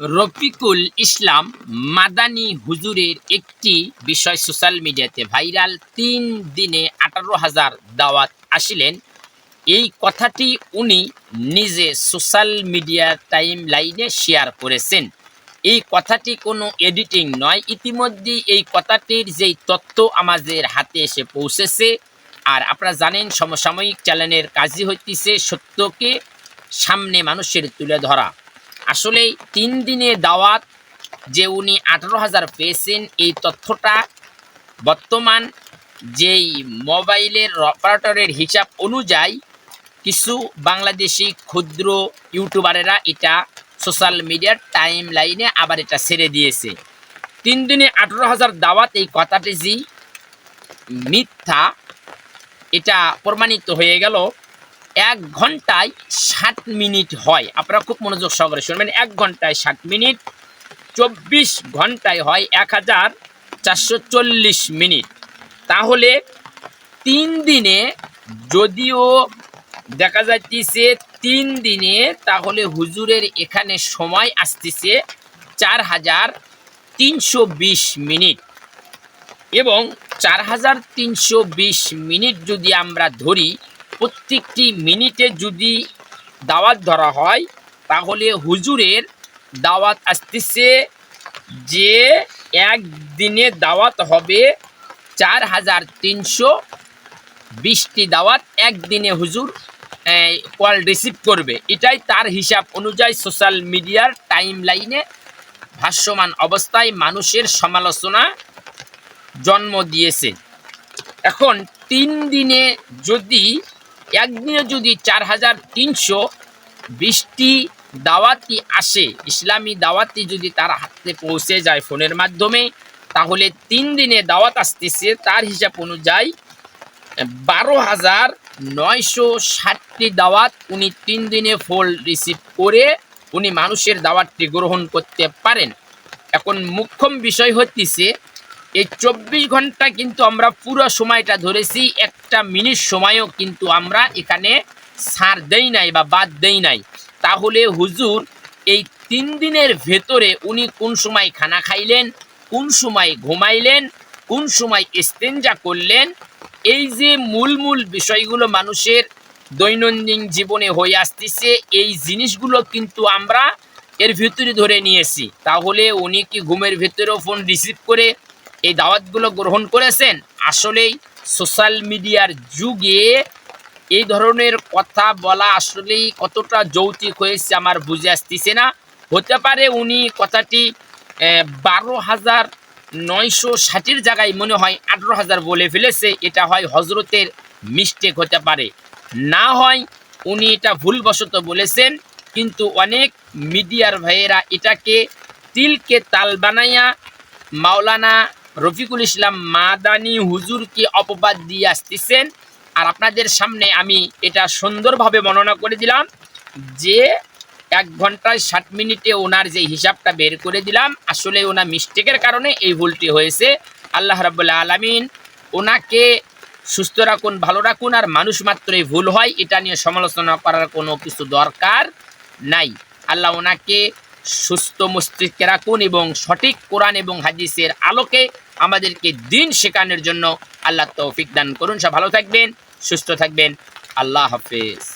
রফিকুল ইসলাম মাদানী হুজুরের একটি বিষয় সোশ্যাল মিডিয়াতে ভাইরাল তিন দিনে আঠারো হাজার দাওয়াত আসিলেন। এই কথাটি উনি নিজে সোশ্যাল মিডিয়া টাইম লাইনে শেয়ার করেছেন। এই কথাটি কোনো এডিটিং নয় ইতিমধ্যে এই কথাটির যেই তথ্য আমাদের হাতে এসে পৌঁছেছে। আর আপনারা জানেন, সমসাময়িক চ্যানেলের কাজই হইতেছে সত্যকে সামনে মানুষের তুলে ধরা। আসলে তিন দিনে দাওয়াত যে উনি আঠারো হাজার পেয়েছেন, এই তথ্যটা বর্তমান যেই মোবাইলের অপারেটরের হিসাব অনুযায়ী কিছু বাংলাদেশি ক্ষুদ্র ইউটিউবারেরা এটা সোশ্যাল মিডিয়ার টাইম লাইনে আবার এটা ছেড়ে দিয়েছে। তিন দিনে আঠারো হাজার দাওয়াত, এই কথাটি যে মিথ্যা, এটা প্রমাণিত হয়ে গেল এক ঘন্টায় ষাট মিনিট হয়। আপনারা খুব মনোযোগ সহকারে শুনবেন। এক ঘন্টায় ষাট মিনিট, চব্বিশ ঘন্টায় হয় এক হাজার চারশো চল্লিশ মিনিট। তাহলে তিন দিনে যদিও দেখা যাচ্ছে তিন দিনে তাহলে হুজুরের এখানে সময় আসতেছে চার হাজার তিনশো বিশ মিনিট। এবং চার হাজার তিনশো বিশ মিনিট যদি আমরা ধরি প্রত্যেকটি মিনিটে যদি দাওয়াত ধরা হয়, তাহলে হুজুরের দাওয়াত আসতেছে যে একদিনে দাওয়াত হবে চার হাজার তিনশো বিশটি দাওয়াত একদিনে হুজুর কল রিসিভ করবে। এটাই তার হিসাব অনুযায়ী সোশ্যাল মিডিয়ার টাইম লাইনে ভাষ্যমান অবস্থায় মানুষের সমালোচনা জন্ম দিয়েছে। এখন তিন দিনে যদি একদিনে যদি চার হাজার তিনশো বিশটি দাওয়াতি আসে, ইসলামী দাওয়াতি যদি তার হাতে পৌঁছে যায় ফোনের মাধ্যমে, তাহলে তিন দিনে দাওয়াত আসতেছে, তার হিসাব অনুযায়ী বারো হাজার নয়শো ষাটটি দাওয়াত উনি তিন দিনে ফোল রিসিভ করে উনি মানুষের দাওয়াতটি গ্রহণ করতে পারেন। এখন মুখ্যম বিষয় হচ্ছে এই চব্বিশ ঘণ্টা কিন্তু আমরা পুরো সময়টা ধরেছি, একটা মিনিট সময়ও কিন্তু আমরা এখানে ছাড় দেই নাই বা বাদ দেই নাই। তাহলে হুজুর, এই তিন দিনের ভেতরে উনি কোন সময় খানা খাইলেন, কোন সময় ঘুমাইলেন, কোন সময় ইস্তেঞ্জা করলেন, এই যে মূল মূল বিষয়গুলো মানুষের দৈনন্দিন জীবনে হয়ে আসতেছে, এই জিনিসগুলো কিন্তু আমরা এর ভিতরে ধরে নিয়েছি। তাহলে উনি কি ঘুমের ভেতরেও ফোন রিসিভ করে এই দাওয়াতগুলো গ্রহণ করেছেন আসলেই সোশ্যাল মিডিয়ার যুগে এই ধরনের কথা বলা আসলেই কতটা যৌতিক হয়েছে আমার বুঝে আসতেছে না। হতে পারে উনি কথাটি বারো হাজার নয়শো ষাটের জায়গায় মনে হয় আঠেরো হাজার বলে ফেলেছে, এটা হয় হজরতের মিস্টেক হতে পারে। না হয় উনি এটা ভুলবশত বলেছেন, কিন্তু অনেক মিডিয়ার ভাইয়েরা এটাকে তিলকে তাল বানাইয়া মাওলানা রফিকুল ইসলাম মাদানি হুজুরকে অপবাদ দিয়ে আসতেছেন। আর আপনাদের সামনে আমি এটা সুন্দরভাবে বর্ণনা করে দিলাম যে এক ঘন্টায় ষাট মিনিটে ওনার যে হিসাবটা বের করে দিলাম, আসলে ওনার মিস্টেকের কারণে এই ভুলটি হয়েছে। আল্লাহ রাবুল্লাহ আলমিন ওনাকে সুস্থ রাখুন, ভালো রাখুন, আর মানুষ মাত্রই ভুল হয়, এটা নিয়ে সমালোচনা করার কোনো কিছু দরকার নাই। আল্লাহ ওনাকে সুস্থ মস্তিষ্কে রাখুন এবং সঠিক কোরআন এবং হাদিসের আলোকে আমাদেরকে দিন শেখানোর জন্য আল্লাহ তৌফিক দান করুন। সব ভালো থাকবেন, সুস্থ থাকবেন। আল্লাহ হাফেজ।